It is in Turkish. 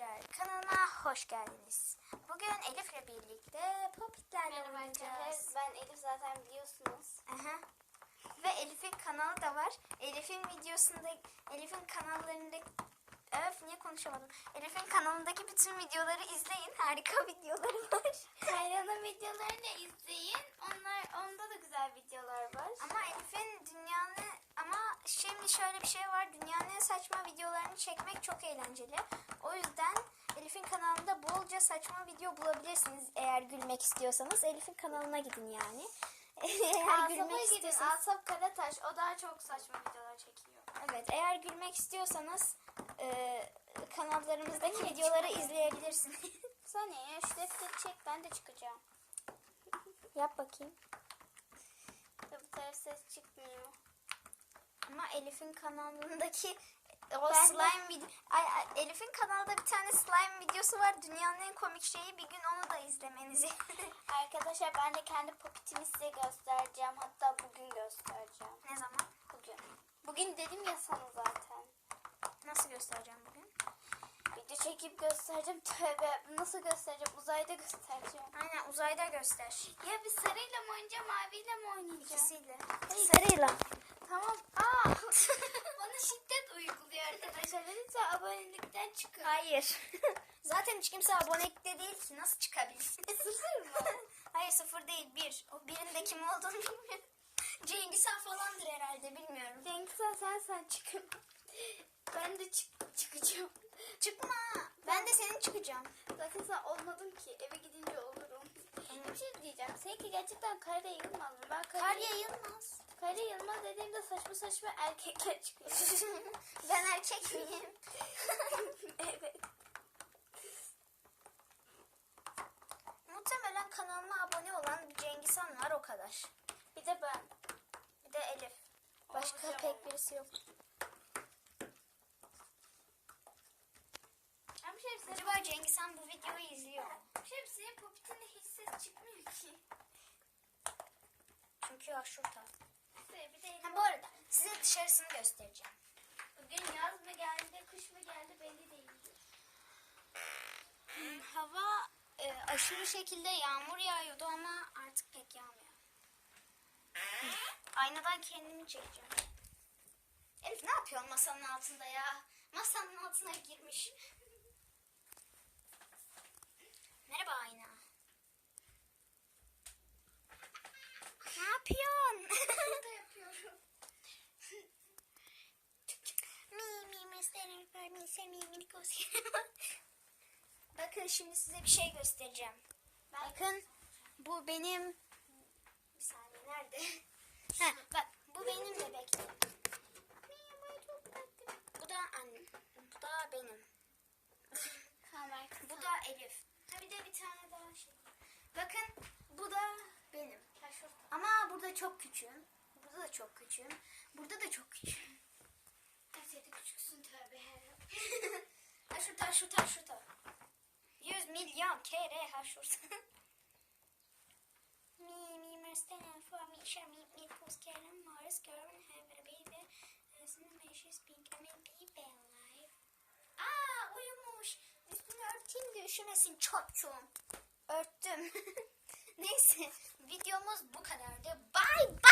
arkadaşlar kanalıma hoş geldiniz. Bugün Elif ile birlikte popitlerle Merhaba oynayacağız. Ben Elif zaten biliyorsunuz. Aha. Ve Elif'in kanalı da var. Elif'in videosunda, Elif'in kanallarında Öf niye konuşamadım. Elif'in kanalındaki bütün videoları izleyin. Harika videoları var. Kayra'nın videolarını izleyin. Onlar onda da güzel videolar var. Ama Elif'in dünyanın ama şimdi şöyle bir şey var. Saçma videolarını çekmek çok eğlenceli. O yüzden Elif'in kanalında bolca saçma video bulabilirsiniz eğer gülmek istiyorsanız. Elif'in kanalına gidin yani. eğer gülmek gidin. istiyorsanız. Asaf Karataş. O daha çok saçma videolar çekiyor. Evet, eğer gülmek istiyorsanız e, kanallarımızdaki videoları izleyebilirsiniz. Sen ya şu defteri çek ben de çıkacağım. Yap bakayım. Bu taraf ses çıkmıyor. Ama Elif'in kanalındaki o Ben slime video... Ay, ay, Elif'in kanalda bir tane slime videosu var. Dünyanın en komik şeyi. Bir gün onu da izlemenizi. Arkadaşlar ben de kendi popitimi size göstereceğim. Hatta bugün göstereceğim. ne zaman? Bugün. Bugün dedim ya sana zaten. Nasıl göstereceğim çekip göstereceğim. Tövbe nasıl göstereceğim? Uzayda göstereceğim. Aynen uzayda göster. Ya bir sarıyla mı oynayacağım, maviyle mi oynayacağım? İkisiyle. Hayır. Sarıyla. Tamam. Aa. Bana şiddet uyguluyor arkadaşlar. Lütfen abonelikten çıkın. Hayır. Zaten hiç kimse abonelikte değil ki. Nasıl çıkabilir? Sıfır mı? Hayır sıfır değil bir. O birinde kim olduğunu bilmiyorum. Cengiz Han falandır herhalde bilmiyorum. Cengiz Han sen sen çıkın. Ben de çık çıkacağım. Çıkma. Ben de senin çıkacağım. Zaten sen olmadım ki. Eve gidince olurum. Bir şey diyeceğim. Seninki gerçekten kar yayılmaz mı? Ben kar, Kar yayılmaz. kar yayılmaz dediğimde saçma saçma erkekler çıkıyor. ben erkek miyim? evet. Muhtemelen kanalıma abone olan bir Cengiz Han var o kadar. Bir de ben. Bir de Elif. Başka Olacağım. pek birisi yok. Ama Cengiz Han bu videoyu izliyor senin popitinde hiç ses çıkmıyor ki. Çünkü aşurta. Bir de Ha, bu arada size dışarısını göstereceğim. Bugün yaz mı geldi, kış mı geldi belli değil. Hava e, aşırı şekilde yağmur yağıyordu ama artık pek yağmıyor. Aynadan kendimi çekeceğim. Elif ne yapıyorsun masanın altında ya? Masanın altına girmiş. Merhaba ayna. Ne yapıyorsun? da yapıyorum. Mi mi mesleğini for me semi mini Bakın şimdi size bir şey göstereceğim. Bakın bu benim bir saniye nerede? ha, bak bu benim bebeklerim. Bu da annem. Bu da benim. Tamam Bu da Elif. Ha bir de bir tane daha şey. Bakın bu da benim. Ama çok küçüğüm. Burada da çok küçüğüm. Burada da çok küçüğüm. De küçüksün tövbe her. ha şurada şurada şurada. 100 milyon kere ha şurada. mi mi merstenen for mi şer mi mi pus kerem mars görün hever baby. Aslında meşes pink amen people life. Aa uyumuş. Üstünü örteyim de üşümesin çocuğum. Örttüm. Neyse videomuz bu kadardı. Bye